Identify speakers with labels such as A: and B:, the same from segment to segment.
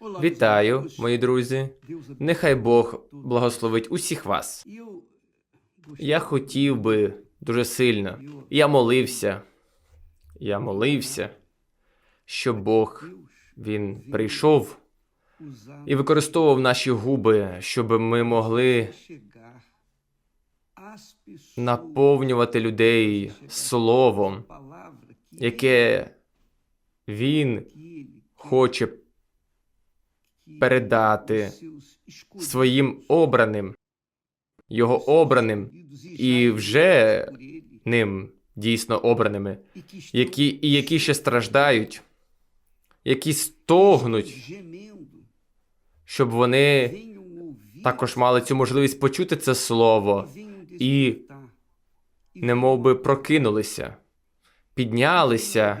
A: Вітаю, мої друзі. Нехай Бог благословить усіх вас. Я хотів би дуже сильно. Я молився. Я молився, щоб Бог він прийшов і використовував наші губи, щоб ми могли наповнювати людей словом, яке він хоче передати своїм обраним, його обраним і вже ним дійсно обраними, які, і які ще страждають, які стогнуть, щоб вони також мали цю можливість почути це слово і не мов би прокинулися, піднялися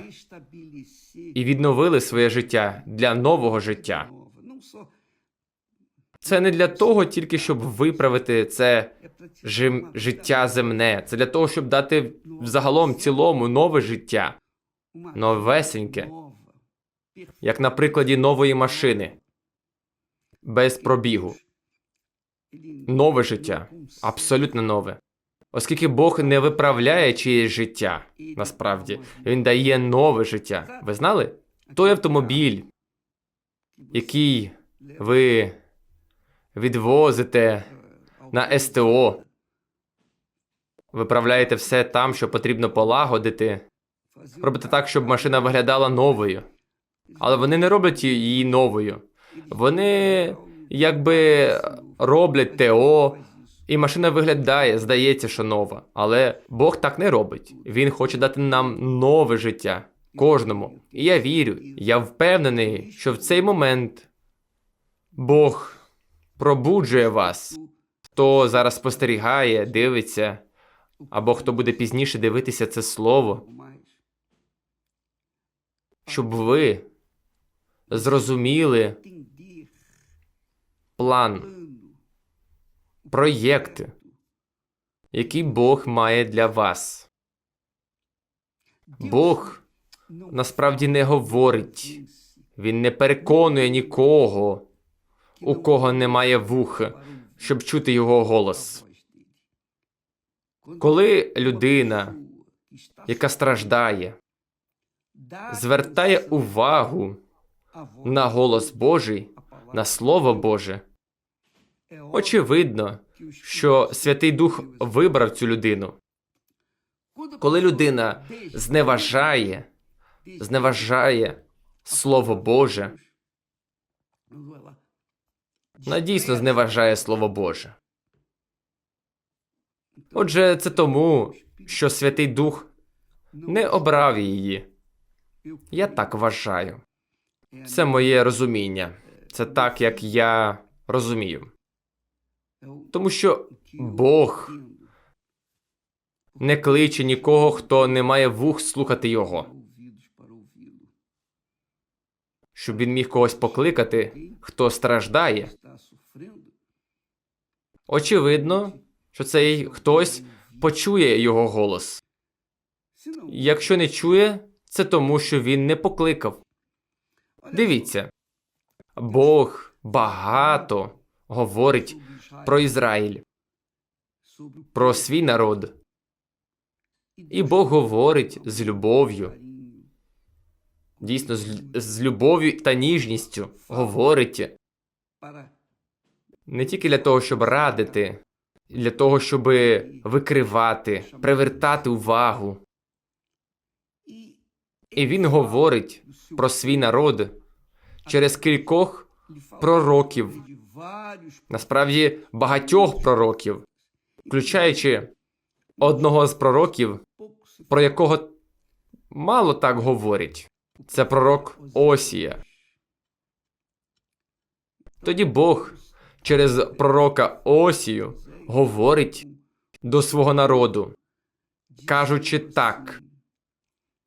A: і відновили своє життя для нового життя. Це не для того, тільки щоб виправити це жим, життя земне. Це для того, щоб дати взагалом цілому нове життя, новесеньке, як на прикладі нової машини, без пробігу. Нове життя, абсолютно нове. Оскільки Бог не виправляє чиєсь життя, насправді, Він дає нове життя. Ви знали? Той автомобіль, який ви відвозите на СТО, виправляєте все там, що потрібно полагодити, робите так, щоб машина виглядала новою. Але вони не роблять її новою. Вони якби роблять ТО, і машина виглядає, здається, що нова. Але Бог так не робить. Він хоче дати нам нове життя кожному. І я вірю, я впевнений, що в цей момент Бог пробуджує вас. Хто зараз спостерігає, дивиться, або хто буде пізніше дивитися це слово, щоб ви зрозуміли план, проєкти, який Бог має для вас. Бог насправді не говорить, він не переконує нікого, у кого немає вух, щоб чути його голос. Коли людина, яка страждає, звертає увагу на голос Божий, на Слово Боже, очевидно, що Святий Дух вибрав цю людину. Коли людина зневажає, зневажає Слово Боже, вона дійсно зневажає Слово Боже. Отже, це тому, що Святий Дух не обрав її. Я так вважаю. Це моє розуміння. Це так, як я розумію. Тому що Бог не кличе нікого, хто не має вух слухати його. Щоб він міг когось покликати, хто страждає. Очевидно, що цей хтось почує його голос. Якщо не чує, це тому, що він не покликав. Дивіться, Бог багато говорить про Ізраїль, про свій народ. І Бог говорить з любов'ю, дійсно, з, з любов'ю та ніжністю говорить не тільки для того, щоб радити, для того, щоб викривати, привертати увагу. І він говорить про свій народ через кількох пророків, насправді багатьох пророків, включаючи одного з пророків, про якого мало так говорять. Це пророк Осія. Тоді Бог через пророка Осію говорить до свого народу, кажучи так.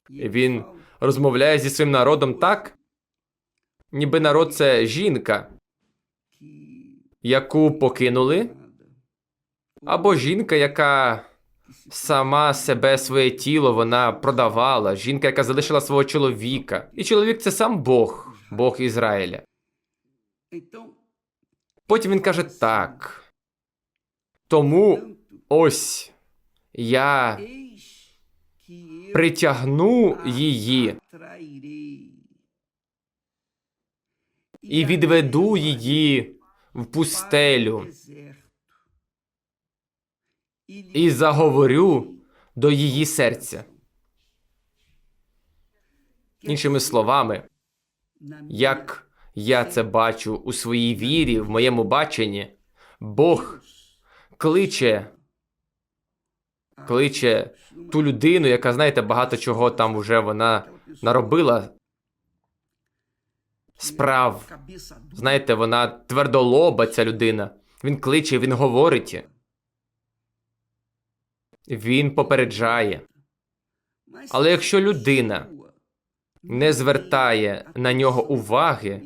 A: Він розмовляє зі своїм народом так, ніби народ це жінка, яку покинули, або жінка, яка сама себе, своє тіло вона продавала, жінка, яка залишила свого чоловіка. І чоловік це сам Бог, Бог Ізраїля. Потім він каже так. Тому ось я притягну її і відведу її в пустелю і заговорю до її серця. Іншими словами, як я це бачу у своїй вірі, в моєму баченні, Бог кличе, кличе ту людину, яка, знаєте, багато чого там вже вона наробила справ. Знаєте, вона твердолоба, ця людина. Він кличе, він говорить. Він попереджає. Але якщо людина не звертає на нього уваги,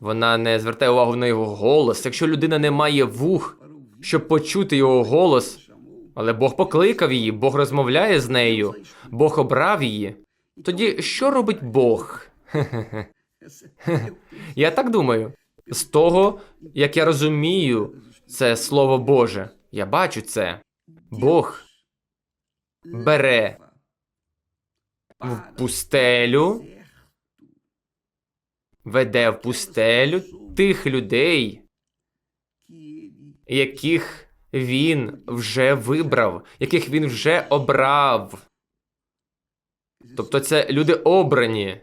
A: вона не звертає увагу на його голос. Якщо людина не має вух, щоб почути його голос, але Бог покликав її, Бог розмовляє з нею, Бог обрав її. Тоді що робить Бог? Я так думаю. З того, як я розумію це Слово Боже, я бачу це. Бог бере в пустелю, веде в пустелю тих людей, яких він вже вибрав, яких він вже обрав. Тобто це люди обрані,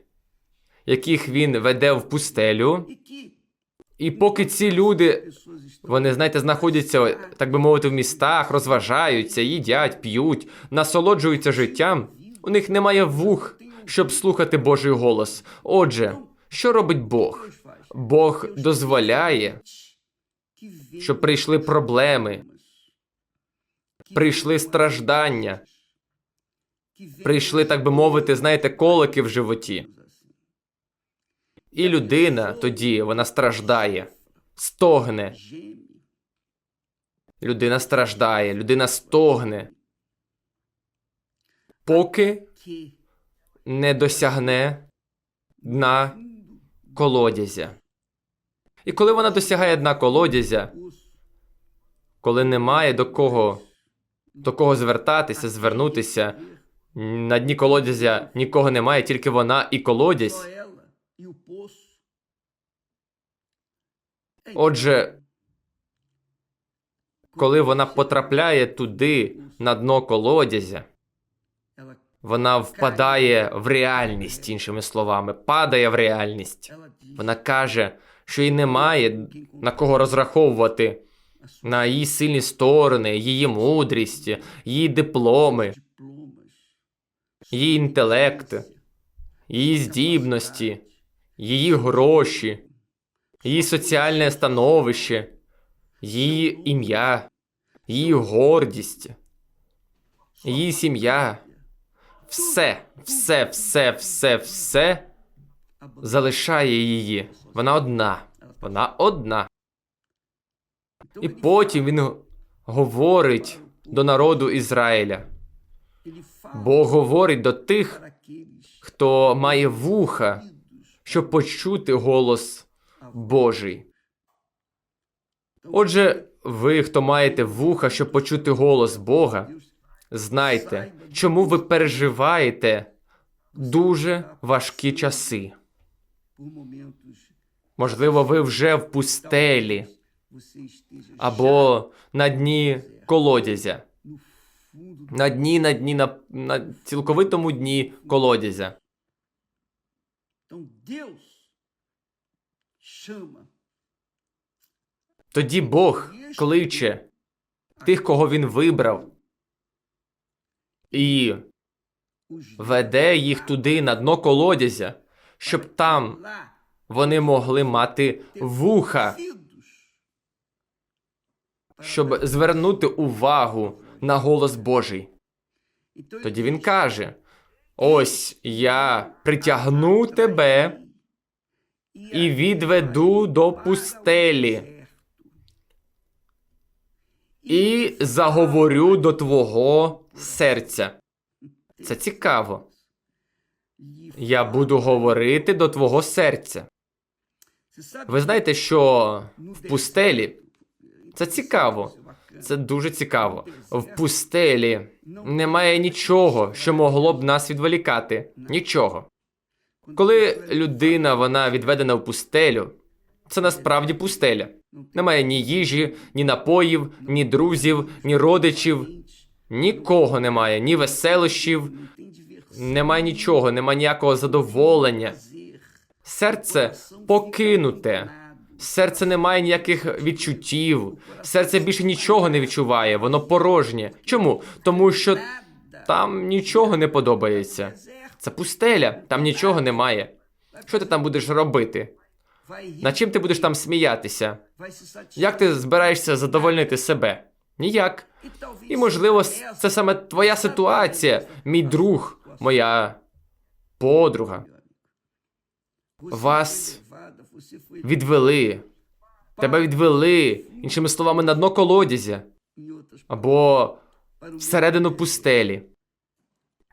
A: яких він веде в пустелю, і поки ці люди, вони, знаєте, знаходяться, так би мовити, в містах, розважаються, їдять, п'ють, насолоджуються життям, у них немає вух, щоб слухати Божий голос. Отже, що робить Бог? Бог дозволяє, щоб прийшли проблеми, прийшли страждання, прийшли, так би мовити, знаєте, колики в животі. І людина тоді вона страждає, стогне. Людина страждає, людина стогне, поки не досягне дна колодязя. І коли вона досягає дна колодязя, коли немає до кого, до кого звертатися, звернутися, на дні колодязя нікого немає, тільки вона і колодязь. Отже, коли вона потрапляє туди, на дно колодязя, вона впадає в реальність, іншими словами, падає в реальність. Вона каже, що їй немає на кого розраховувати, на її сильні сторони, її мудрість, її дипломи, її інтелект, її здібності, її гроші, її соціальне становище, її ім'я, її гордість, її сім'я. Все, все, все, все, все залишає її. Вона одна. Вона одна. І потім він говорить до народу Ізраїля. Бог говорить до тих, хто має вуха, щоб почути голос. Божий. Отже, ви, хто маєте вуха, щоб почути голос Бога, знайте, чому ви переживаєте дуже важкі часи. Можливо, ви вже в пустелі або на дні колодязя, на дні, на дні, на, на цілковитому дні колодязя.
B: Então Deus chama.
A: Тоді Бог кличе тих, кого він вибрав, і веде їх туди на дно колодязя, щоб там вони могли мати вуха, щоб звернути увагу на голос Божий. Тоді він каже: Ось я притягну тебе і відведу до пустелі, і заговорю до твого серця. Це цікаво. Я буду говорити до твого серця. Ви знаєте, що в пустелі це цікаво. Це дуже цікаво. В пустелі немає нічого, що могло б нас відволікати. Нічого. Коли людина вона відведена в пустелю, це насправді пустеля. Немає ні їжі, ні напоїв, ні друзів, ні родичів, нікого немає, ні веселощів, немає нічого, немає ніякого задоволення. Серце покинуте. Серце не має ніяких відчуттів. Серце більше нічого не відчуває, воно порожнє. Чому? Тому що там нічого не подобається. Це пустеля, там нічого немає. Що ти там будеш робити? Над чим ти будеш там сміятися? Як ти збираєшся задовольнити себе? Ніяк. І можливо, це саме твоя ситуація, мій друг, моя подруга. Вас Відвели. Тебе відвели, іншими словами, на дно колодязя або всередину пустелі.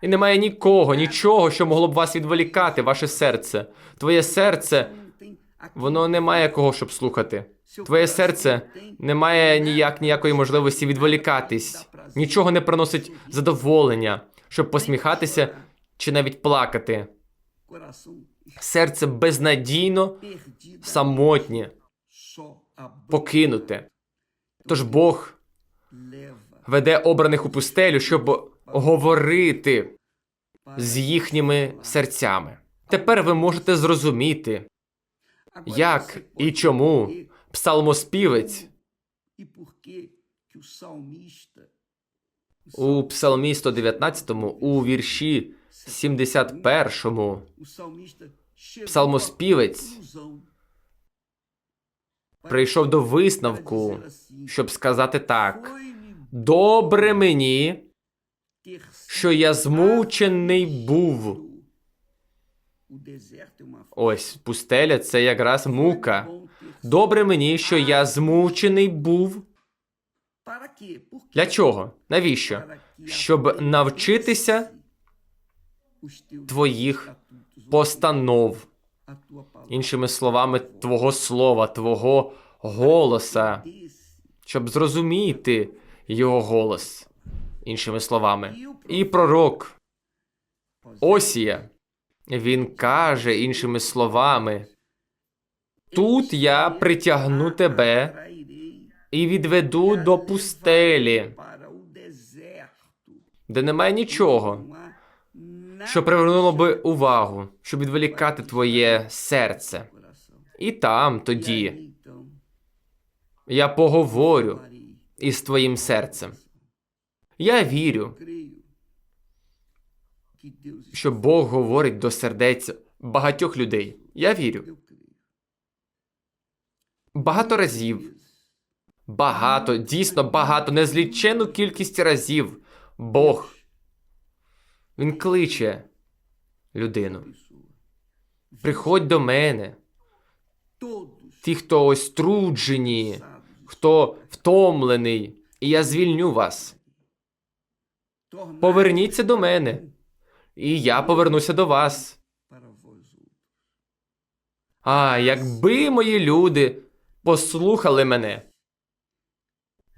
A: І немає нікого, нічого, що могло б вас відволікати, ваше серце. Твоє серце, воно не має кого, щоб слухати. Твоє серце не має ніяк ніякої можливості відволікатись. Нічого не приносить задоволення, щоб посміхатися чи навіть плакати. Серце безнадійно, самотнє, покинуте. Тож Бог веде обраних у пустелю, щоб говорити з їхніми серцями. Тепер ви можете зрозуміти, як і чому псалмоспівець у Псалмі 119, у вірші 71, псалмоспівець прийшов до висновку, щоб сказати так: добре мені, що я змучений був. Ось пустеля це якраз мука. Добре мені, що я змучений був. Для чого? Навіщо? Щоб навчитися твоїх постанов, іншими словами, твого слова, твого голоса, щоб зрозуміти його голос, іншими словами. І пророк Осія, він каже іншими словами: Тут я притягну тебе і відведу до пустелі, де немає нічого, що привернуло би увагу, щоб відволікати твоє серце. І там тоді я поговорю із твоїм серцем. Я вірю, що Бог говорить до сердець багатьох людей. Я вірю. Багато разів, багато, дійсно багато, незлічену кількість разів Бог він кличе людину. Приходь до мене. Ті, хто ось труджені, хто втомлений, і я звільню вас. Поверніться до мене, і я повернуся до вас. А якби мої люди послухали мене,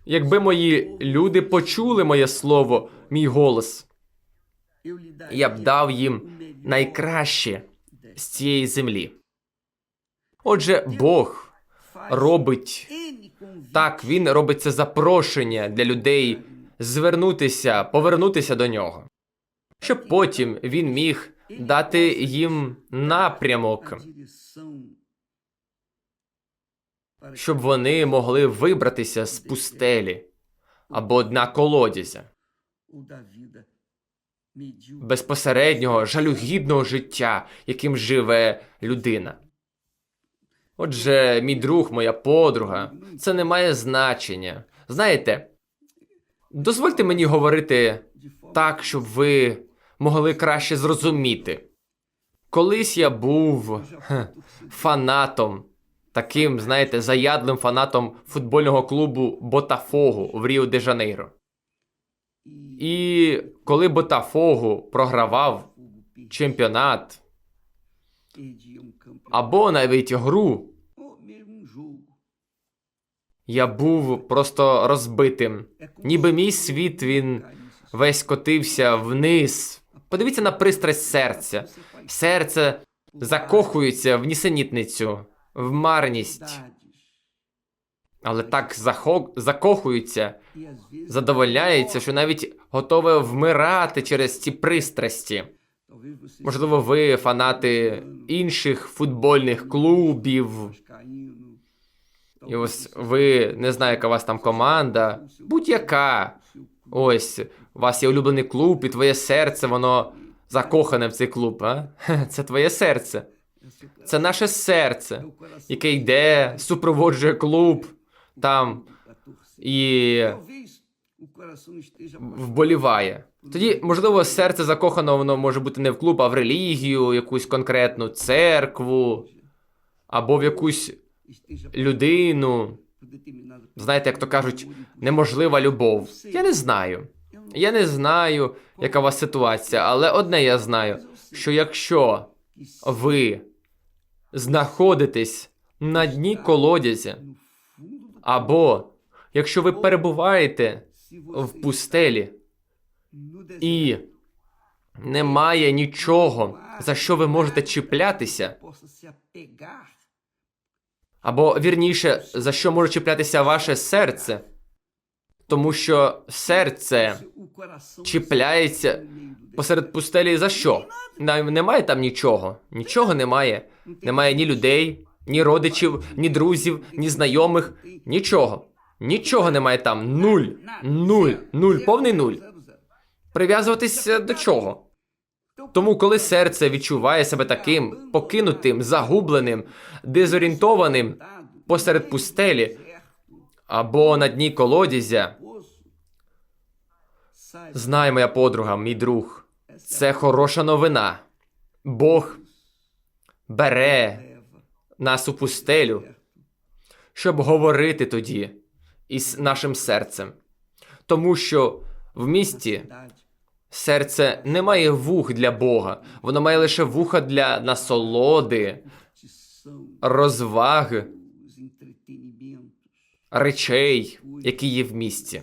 A: якби мої люди почули моє слово, мій голос, я б дав їм найкраще з цієї землі. Отже, Бог робить так, він робить це запрошення для людей звернутися, повернутися до нього, щоб потім він міг дати їм напрямок, щоб вони могли вибратися з пустелі або дна колодязя, безпосереднього жалюгідного життя, яким живе людина. Отже, мій друг, моя подруга, це не має значення. Знаєте, дозвольте мені говорити так, щоб ви могли краще зрозуміти. Колись я був фанатом, таким, знаєте, заядлим фанатом футбольного клубу Ботафогу в Ріо де Жанейро. І коли Ботафогу програвав чемпіонат або навіть гру. Я був просто розбитим. Ніби мій світ він весь котився вниз. Подивіться на пристрасть серця. Серце закохується в нісенітницю, в марність, але так захо... закохується, задовольняється, що навіть готове вмирати через ці пристрасті. Можливо, ви фанати інших футбольних клубів. І ось ви не знаю, яка у вас там команда, будь-яка. Ось, у вас є улюблений клуб, і твоє серце, воно закохане в цей клуб, а? Це твоє серце. Це наше серце, яке йде, супроводжує клуб там і вболіває. Тоді, можливо, серце закохано воно може бути не в клуб, а в релігію, якусь конкретну церкву, або в якусь людину. Знаєте, як то кажуть, неможлива любов. Я не знаю. Я не знаю, яка у вас ситуація, але одне я знаю, що якщо ви знаходитесь на дні
B: do
A: або якщо ви перебуваєте в пустелі і немає нічого, за що ви можете чіплятися, або вірніше, за що може чіплятися ваше серце, тому що серце чіпляється посеред пустелі за що? Немає там нічого. Нічого немає. Немає ні людей, ні родичів, ні друзів, ні знайомих. Нічого. Нічого немає там. Нуль. Нуль. Нуль. Повний нуль. Прив'язуватися до чого? Тому, коли серце відчуває себе таким покинутим, загубленим, дезорієнтованим посеред пустелі або на дні колодязя, знай, моя подруга, мій друг, це хороша новина. Бог бере нас у пустелю, щоб говорити тоді із нашим серцем. Тому що в місті серце не має вух для Бога, воно має лише вуха для насолоди, розваги, речей, які є в місті.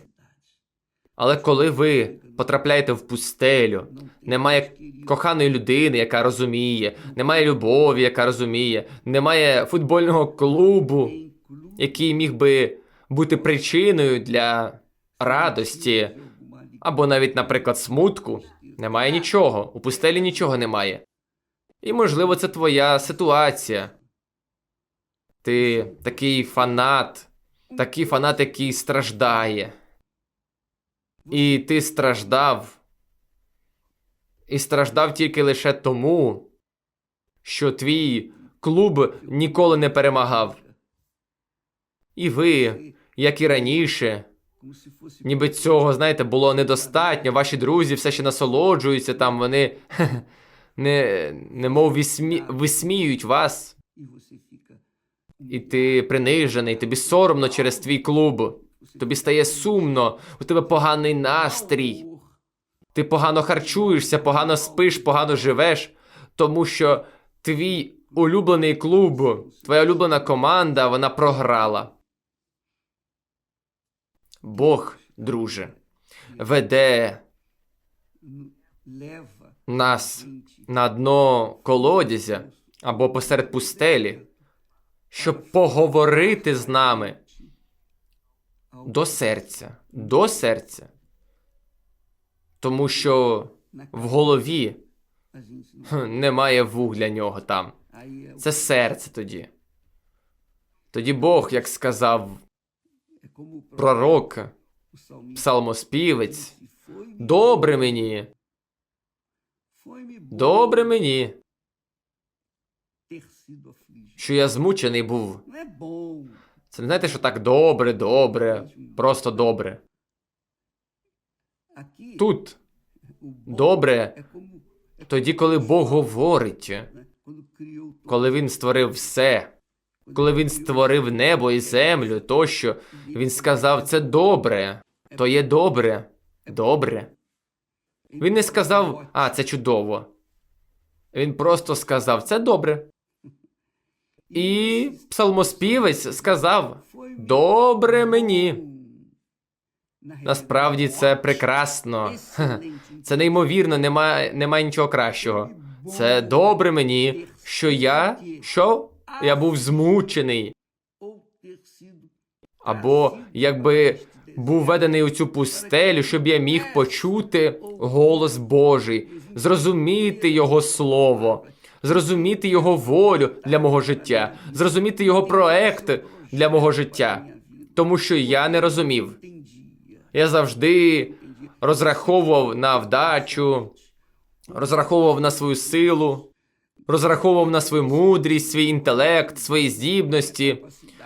A: Але коли ви потрапляєте в пустелю, немає коханої людини, яка розуміє, немає любові, яка розуміє, немає футбольного клубу, який міг би бути причиною для радості, або навіть, наприклад, смутку. Немає нічого. У пустелі нічого немає. І, можливо, це твоя ситуація. Ти такий фанат, такий фанат, який страждає. І ти страждав. І страждав тільки лише тому, що твій клуб ніколи не перемагав. І ви, як і раніше, ніби цього, знаєте, було недостатньо. Ваші друзі все ще насолоджуються там, вони не, немов висмі... висміюють вас, і ти принижений, тобі соромно через твій клуб. Тобі стає сумно, у тебе поганий настрій. Ти погано харчуєшся, погано спиш, погано живеш, тому що твій улюблений клуб, твоя улюблена команда, вона програла. Бог, друже, веде нас на дно колодязя або посеред пустелі, щоб поговорити з нами до серця, до серця. Тому що в голові немає вух для нього там. Це серце тоді. Тоді Бог, як сказав пророк, псалмоспівець, добре мені, добре мені, що я змучений був. Це не знаєте, що так добре, добре, просто добре. Тут добре тоді, коли Бог говорить, коли Він створив все, коли Він створив небо і землю, тощо Він сказав, це добре, то є добре, добре. Він не сказав, а, це чудово. Він просто сказав, це добре. І псалмоспівець сказав: Добре мені. Насправді це прекрасно. Це неймовірно, немає, немає нічого кращого. Це добре мені, що я що? Я був змучений, або якби був введений у цю пустелю, щоб я міг почути голос Божий, зрозуміти Його слово, зрозуміти Його волю для мого життя, зрозуміти Його проект для мого життя, тому що я не розумів. Я завжди розраховував на вдачу, розраховував на свою силу, розраховував на свою мудрість, свій інтелект, свої здібності,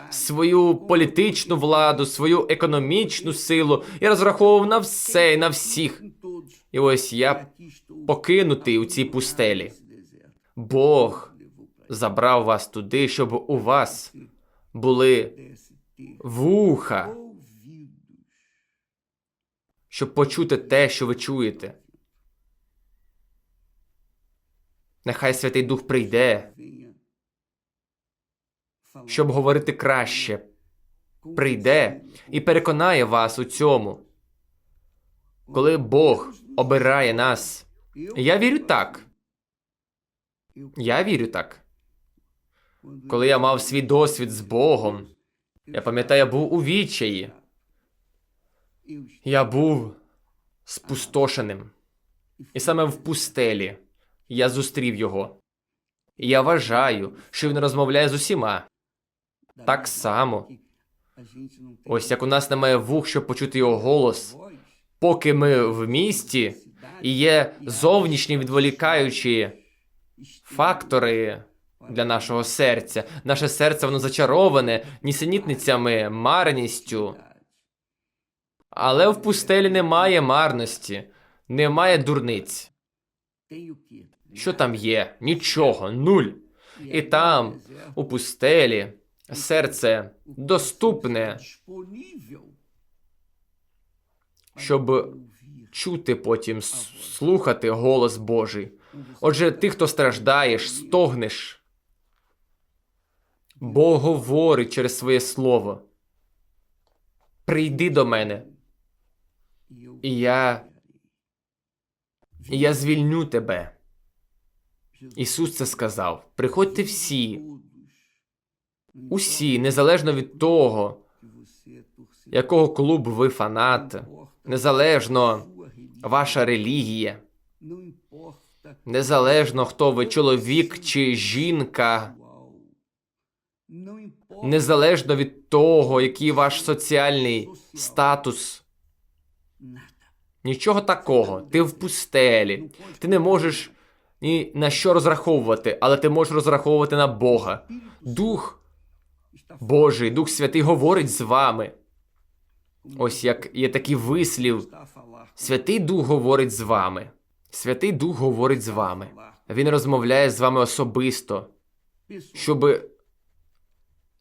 A: свою політичну владу, свою економічну силу. Я розраховував на все і на всіх. І ось я покинутий у цій пустелі. Бог забрав вас туди, щоб у вас були вуха, щоб почути те, що ви чуєте. Нехай Святий Дух прийде, щоб говорити краще, прийде і переконає вас у цьому. Коли Бог обирає нас, я вірю так. Я вірю так. Коли я мав свій досвід з Богом, я пам'ятаю, я був у відчаї. Я був спустошеним. І саме в пустелі я зустрів його. І я вважаю, що він розмовляє з усіма. Так само, ось як у нас немає вух, щоб почути його голос, поки ми в місті і є зовнішні відволікаючі фактори для нашого серця. Наше серце воно зачароване нісенітницями, марністю. Але в пустелі немає марності, немає дурниць. Що там є? Нічого, нуль. І там, у пустелі, серце доступне, щоб чути потім, слухати голос Божий. Отже, ти, хто страждаєш, стогнеш. Бог говорить через своє слово. Прийди до мене, і я, я звільню тебе. Ісус це сказав. Приходьте всі, усі, незалежно від того, якого клубу ви фанат, незалежно ваша релігія, незалежно хто ви, чоловік чи жінка, незалежно від того, який ваш соціальний статус. Нічого такого. Ти в пустелі. Ти не можеш ні на що розраховувати, але ти можеш розраховувати на Бога. Дух Божий, Дух Святий говорить з вами. Ось як є такий вислів: Святий Дух говорить з вами. Святий Дух говорить з вами. Він розмовляє з вами особисто, щоб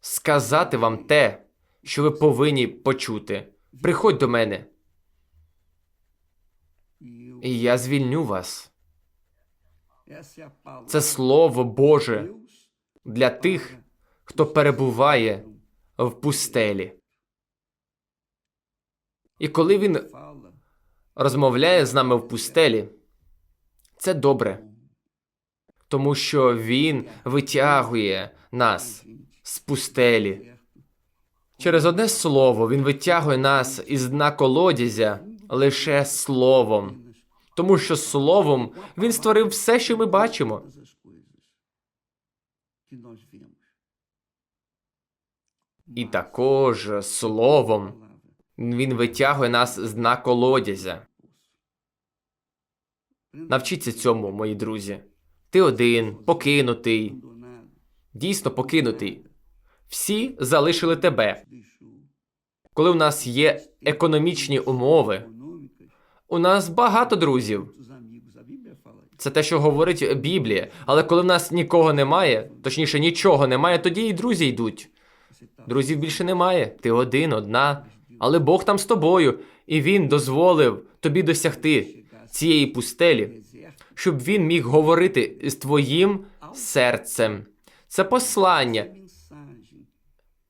A: сказати вам те, що ви повинні почути. Приходь до мене, і я звільню вас. Це Слово Боже для тих, хто перебуває в пустелі. І коли він розмовляє з нами в пустелі, це добре, тому що він витягує нас з пустелі. Через одне слово він витягує нас із дна колодязя лише словом, тому що словом він створив все, що ми бачимо. І також словом він витягує нас з дна колодязя. Навчіться цьому, мої друзі. Ти один, покинутий, дійсно покинутий. Всі залишили тебе. Коли у нас є економічні умови, у нас багато друзів. Це те, що говорить Біблія. Але коли в нас нікого немає, точніше нічого немає, тоді і друзі йдуть. Друзів більше немає. Ти один, одна. Але Бог там з тобою, і Він дозволив тобі досягти цієї пустелі, щоб він міг говорити з твоїм серцем. Це послання,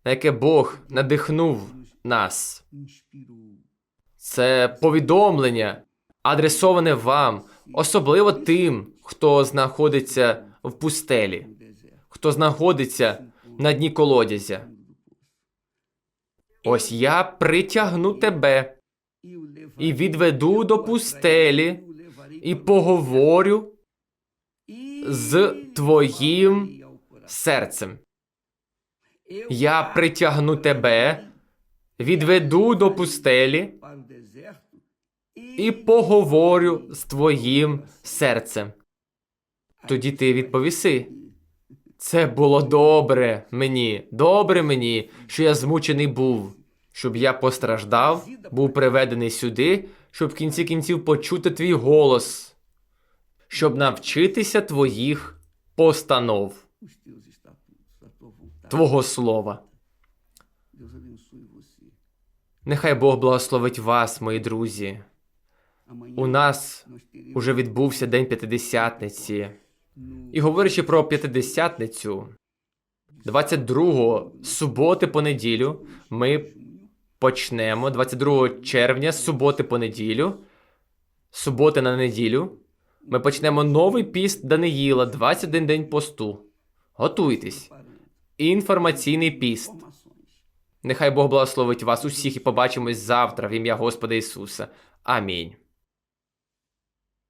A: на яке Бог надихнув нас. Це повідомлення, адресоване вам, особливо тим, хто знаходиться в пустелі, хто знаходиться на дні колодязя. Ось я притягну тебе і відведу до пустелі, і поговорю з твоїм серцем. Я притягну тебе, відведу до пустелі і поговорю з твоїм серцем. Тоді ти відповіси. Це було добре мені, добре мені, що я змучений був, щоб я постраждав, був приведений сюди, щоб в кінці кінців почути твій голос, щоб навчитися твоїх постанов, твого слова. Нехай Бог благословить вас, мої друзі. У нас уже відбувся День П'ятидесятниці. І говорячи про П'ятидесятницю, 22 суботи по неділю ми почнемо 22 червня, з суботи по неділю, суботи на неділю. Ми почнемо новий піст Даниїла, 21 день посту. Готуйтесь. Інформаційний піст. Нехай Бог благословить вас усіх і побачимось завтра в ім'я Господа Ісуса. Амінь.